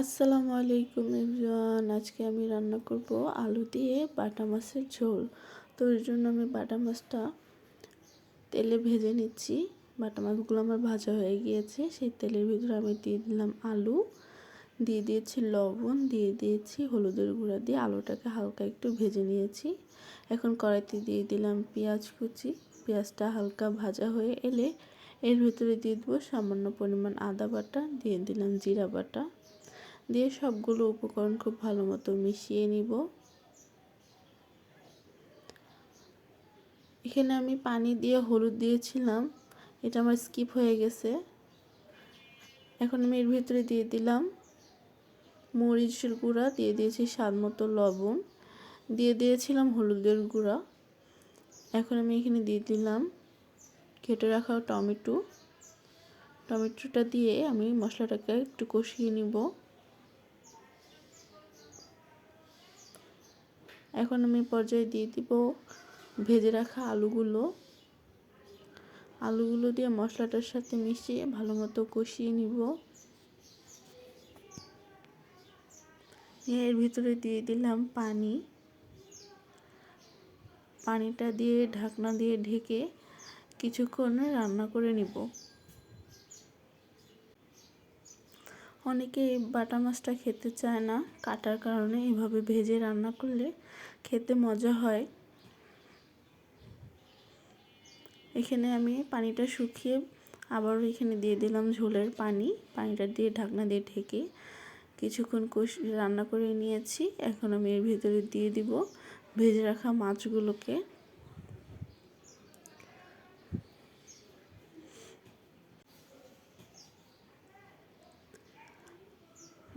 আসসালামু আলাইকুম এভরিওয়ান। আজকে আমি রান্না করব আলু দিয়ে বাটা মাছের ঝোল। তো এর জন্য আমি বাটা মাছটা তেলে ভেজে নিচ্ছি। বাটা মাছগুলো আমার ভাজা হয়ে গিয়েছে। সেই তেলের ভিতরে আমি দিয়ে দিলাম আলু। দিয়ে দিয়েছি লবণ, দিয়ে দিয়েছি হলুদের গুঁড়া দিয়ে আলুটাকে হালকা একটু ভেজে নিয়েছি। এখন কড়াইতে দিয়ে দিলাম পেঁয়াজ কুচি। পেঁয়াজটা হালকা ভাজা হয়ে এলে এর ভিতরে দিয়ে দেবো সামান্য পরিমাণ আদা বাটা, দিয়ে দিলাম জিরা বাটা। দিয়ে সবগুলো উপকরণ খুব ভালো মতো মিশিয়ে নিব। এখানে আমি পানি দিয়ে হলুদ দিয়েছিলাম, এটা আমার স্কিপ হয়ে গেছে। এখন আমি এর ভিতরে দিয়ে দিলাম মরিচের গুঁড়া, দিয়ে দিয়েছি স্বাদ মতো লবণ, দিয়ে দিয়েছিলাম হলুদের গুঁড়া। এখন আমি এখানে দিয়ে দিলাম কেটে রাখা টমেটো। টমেটোটা দিয়ে আমি মশলাটাকে একটু কষিয়ে নিব। এখন আমি পর্যায়ে দিয়ে দিব ভেজে রাখা আলুগুলো। আলুগুলো দিয়ে মশলাটার সাথে মিশিয়ে ভালো মতো কষিয়ে নিব। এর ভিতরে দিয়ে দিলাম পানি। পানিটা দিয়ে ঢাকনা দিয়ে ঢেকে কিছুক্ষণ রান্না করে নিব। অনেকে বাটা মাছটা খেতে চায় না। কাটার কারণে এভাবে ভেজে রান্না করলে খেতে মজা হয়। এখানে আমি পানিটা শুকিয়ে আবার এখানে দিয়ে দিলাম ঝোলের পানি। পানিটা দিয়ে ঢাকনা দিয়ে ঢেকে কিছুক্ষণ কষ রান্না করে নিয়েছি। এখন আমি এর ভিতরে দিয়ে দিব ভেজে রাখা মাছগুলোকে।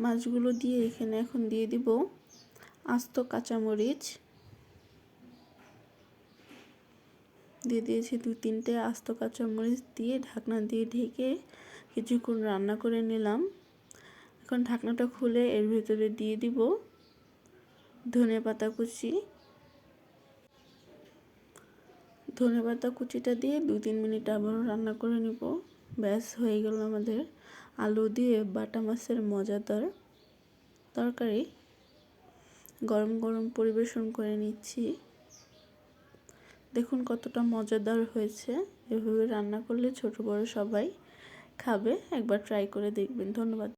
মাছগুলো দিয়ে এখানে এখন দিয়ে দিব আস্ত কাঁচামরিচ। দিয়ে দিয়েছি দু তিনটে আস্ত কাঁচামরিচ দিয়ে ঢাকনা দিয়ে ঢেকে কিছুক্ষণ রান্না করে নিলাম। এখন ঢাকনাটা খুলে এর ভেতরে দিয়ে দিব ধনে পাতা কুচি। ধনে পাতা কুচিটা দিয়ে দু তিন মিনিট আবারও রান্না করে নিব। ব্যাস, হয়ে গেল আমাদের আলু দিয়ে বাটা মাছের মজাদার তরকারি। গরম গরম পরিবেশন করে নিচ্ছি। দেখুন কতটা মজাদার হয়েছে। এভাবে রান্না করলে ছোট বড় সবাই খাবে। একবার ট্রাই করে দেখবেন। ধন্যবাদ।